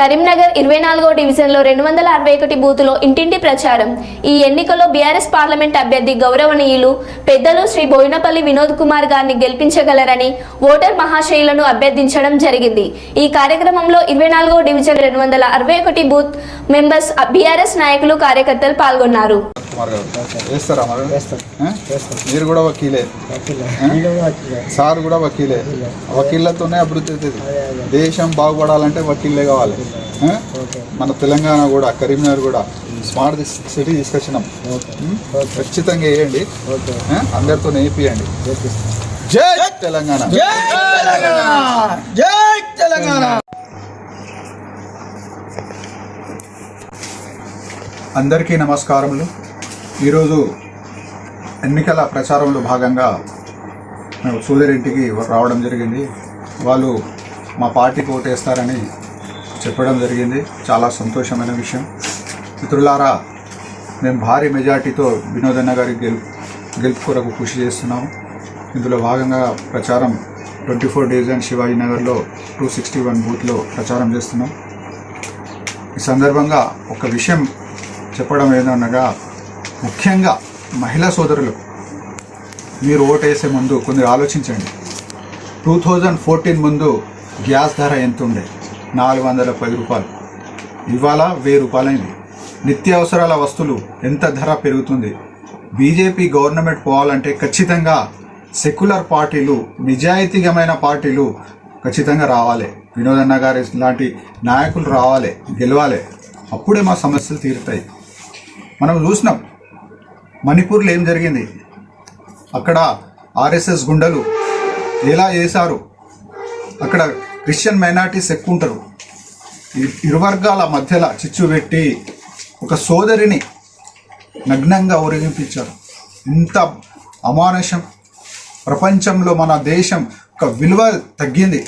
కరీంనగర్ ఇరవై నాలుగో డివిజన్లో రెండు వందల అరవై ఒకటి బూతులో ఇంటింటి ప్రచారం. ఈ ఎన్నికలో బీఆర్ఎస్ పార్లమెంట్ అభ్యర్థి గౌరవనీయులు పెద్దలు శ్రీ బోయినపల్లి వినోద్ కుమార్ గారిని గెలిపించగలరని ఓటర్ మహాశైలను అభ్యర్థించడం జరిగింది. ఈ కార్యక్రమంలో ఇరవై నాలుగో డివిజన్ రెండు వందల అరవై ఒకటి బూత్ మెంబర్స్ బీఆర్ఎస్ నాయకులు కార్యకర్తలు పాల్గొన్నారు. గారు వేస్తారా మరి. మీరు కూడా వకీలే. సార్ కూడా వకీలే. వకీళ్ళతోనే అభివృద్ధి అవుతుంది. దేశం బాగుపడాలంటే వకీల్లే కావాలి. మన తెలంగాణ కూడా కరీంనగర్ కూడా స్మార్ట్ సిటీ తీసుకొచ్చినాం. ఖచ్చితంగా వేయండి? అందరితో నేర్పియండి చేపిస్తాం జై తెలంగాణ. జై తెలంగాణ. అందరికీ నమస్కారములు. ఈరోజు ఎన్నికల ప్రచారంలో భాగంగా మేము సూర్యరెడ్డికి రావడం జరిగింది. వాళ్ళు మా పార్టీకి ఓటేస్తారని చెప్పడం జరిగింది. చాలా సంతోషమైన విషయం. మిత్రులారా మేము భారీ మెజార్టీతో వినోదన్న గారి గెలు గెలుపు కొరకు కృషి చేస్తున్నాము ఇందులో భాగంగా ప్రచారం twenty four days and Shivaji నగర్లో టూ సిక్స్టీ వన్ బూత్లో ప్రచారం చేస్తున్నాం. ఈ సందర్భంగా ఒక విషయం చెప్పడం ఏదనగా ముఖ్యంగా మహిళా సోదరులు మీరు ఓటేసే ముందు కొందరు ఆలోచించండి. టూ థౌజండ్ ఫోర్టీన్ ముందు గ్యాస్ ధర ఎంత ఉండే నాలుగు వందల పది రూపాయలు. ఇవాళ వెయ్యి రూపాయలైంది. నిత్యావసరాల వస్తువులు ఎంత ధర పెరుగుతుంది? బీజేపీ గవర్నమెంట్ పోవాలంటే ఖచ్చితంగా సెక్యులర్ పార్టీలు నిజాయితీగమైన పార్టీలు ఖచ్చితంగా రావాలి. వినోదన్న గారి లాంటి నాయకులు రావాలి గెలవాలి. అప్పుడే మా సమస్యలు తీరుతాయి. మనం చూసినాం మణిపూర్లో ఏం జరిగింది? అక్కడ ఆర్ఎస్ఎస్ గుండెలు ఎలా చేశారు అక్కడ క్రిస్టియన్ మైనార్టీస్ ఎక్కువ ఉంటారు. ఇరు వర్గాల మధ్యలో చిచ్చు పెట్టి ఒక సోదరిని నగ్నంగా ఊరేగింపించారు. ఇంత అమానుషం. ప్రపంచంలో మన దేశం ఒక విలువ తగ్గింది.